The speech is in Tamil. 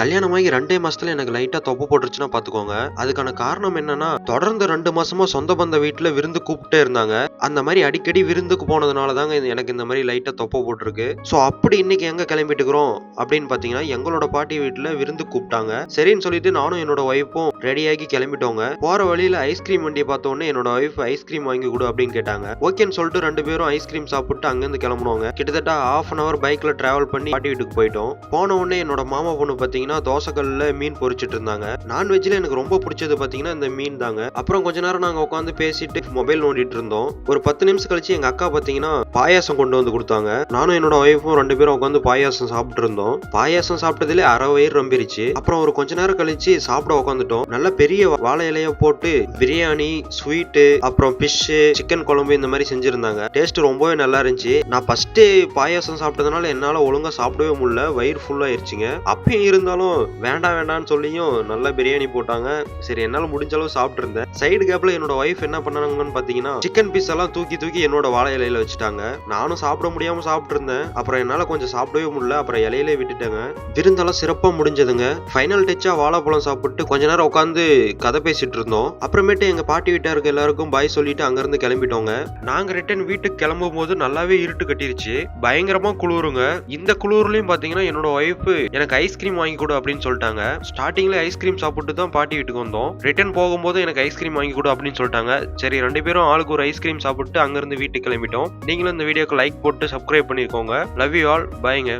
கல்யாணமாகி ரெண்டே மாசத்துல எனக்கு லைட்டா தொப்பை போட்டுருச்சுன்னா பாத்துக்கோங்க. அதுக்கான காரணம் என்னன்னா தொடர்ந்து ரெண்டு மாசமா சொந்த பந்த வீட்டுல விருந்து கூப்பிட்டே இருந்தாங்க. அந்த மாதிரி அடிக்கடி விருந்துக்கு போனதுனால தாங்க இது- எனக்கு இந்த மாதிரி லைட்டா தொப்பை போட்டிருக்கு. ஸோ அப்படி இன்னைக்கு எங்க கிளம்பிட்டுக்கிறோம்? அப்படின்னு பாத்தீங்கன்னா எங்களோட பாட்டி வீட்டுல விருந்து கூப்பிட்டாங்க. சரின்னு சொல்லிட்டு நானும் என்னோட ஒய்ஃபும் ரெடியாகி கிளம்பிட்டோங்க. போற வழியில ஐஸ்கிரீம் வண்டியை பார்த்தோன்னே என்னோட ஒய்ஃப் ஐஸ்கிரீம் வாங்கி கொடு அப்படின்னு கேட்டாங்க. ஓகேன்னு சொல்லிட்டு ரெண்டு பேரும் ஐஸ்கிரீம் சாப்பிட்டு அங்கிருந்து கிளம்புனோங்க. கிட்டத்தட்ட ஹாஃப் அன் அவர் பைக்ல டிராவல் பண்ணி பாட்டி வீட்டுக்கு போயிட்டோம். போன உடனே என்னோட மாமா பொண்ணு பாத்தீங்கன்னா தோசைக்கல்ல மீன் பொறிச்சிட்டு இருந்தாங்க. நான்வெஜ்ல எனக்கு ரொம்ப பிடிச்சது பாத்தீங்கன்னா இந்த மீன் தாங்க. அப்புறம் கொஞ்ச நேரம் நாங்க உட்காந்து பேசிட்டு மொபைல் நோண்டிட்டு இருந்தோம். ஒரு பத்து நிமிஷம் கழிச்சு எங்க அக்கா பாத்தீங்கன்னா பாயாசம் கொண்டு வந்து கொடுத்தாங்க. நானும் என்னோட ஒய்ஃபும் ரெண்டு பேரும் உட்காந்து பாயாசம் சாப்பிட்டு இருந்தோம். பாயாசம் சாப்பிட்டதுல அரை வயிறு ரொம்பிருச்சு. அப்புறம் ஒரு கொஞ்ச நேரம் கழிச்சு சாப்பிட உட்காந்துட்டோம் நல்ல பெரிய வாழை இலைய போட்டு பிரியாணி ஸ்வீட்டு அப்புறம் ஃபிஷ்ஷு சிக்கன் குழம்பு இந்த மாதிரி செஞ்சிருந்தாங்க. டேஸ்ட் ரொம்பவே நல்லா இருந்துச்சு. நான் ஃபர்ஸ்ட் பாயாசம் சாப்பிட்டதுனால என்னால ஒழுங்கா சாப்பிடவே முடியல. வயிறு ஃபுல்லாயிருச்சுங்க அப்பயும் இருந்தாலும் வேண்டாம் வேண்டாம்னு சொல்லியும் நல்லா பிரியாணி போட்டாங்க. சரி என்னால முடிஞ்ச அளவு சாப்பிட்டு இருந்தேன் சைடு கேப்ல என்னோட ஒய்ஃப் என்ன பண்ணாங்கன்னு பாத்தீங்கன்னா சிக்கன் பீஸ் எல்லாம் தூக்கி தூக்கி என்னோட வாழை இலையில வச்சுட்டாங்க. நானும் சாப்பிட முடியாம சாப்பிட்டு இருந்தேன் அப்புறம் என்னால கொஞ்சம் சாப்பிடவே முடியல. அப்புறம் இலையிலே விட்டுட்டேங்க. விருந்தெல்லாம் சிறப்பா முடிஞ்சதுங்க. ஃபைனல் டச்சா வாழைப்பழம் சாப்பிட்டு கொஞ்ச நேரம் உட்காந்து கதை பேசிட்டு இருந்தோம். அப்புறமேட்டு எங்க பாட்டி வீட்டாருக்கு எல்லாருக்கும் பாய் சொல்லிட்டு அங்கிருந்து கிளம்பிட்டோங்க. நாங்க ரிட்டர்ன் வீட்டுக்கு கிளம்பும் போது நல்லாவே இருட்டு கட்டிருச்சு. பயங்கரமா குளிருங்க. இந்த குளிர்லயும் பாத்தீங்கன்னா என்னோட ஒய்ஃப் எனக்கு ஐஸ்கிரீம் வாங்கி கொடு அப்படின்னு சொல்லிட்டாங்க. ஸ்டார்டிங்ல ஐஸ்கிரீம் சாப்பிட்டு தான் பாட்டி வீட்டுக்கு வந்தோம். ரிட்டர்ன் போகும்போது எனக்கு ஐஸ்கிரீம் வாங்கி கொடு அப்படின்னு சொல்லிட்டாங்க. சரி ரெண்டு பேரும் ஆளுக்கு ஒரு ஐஸ்கிரீம் சாப்பிட்டு அங்கிருந்து வீட்டுக்கு கிளம்பிட்டோம். நீங்களும் இந்த வீடியோக்கு லைக் போட்டு சப்ஸ்கிரைப் பண்ணிருக்கோங்க லவ் யூ ஆல் பாய்ங்க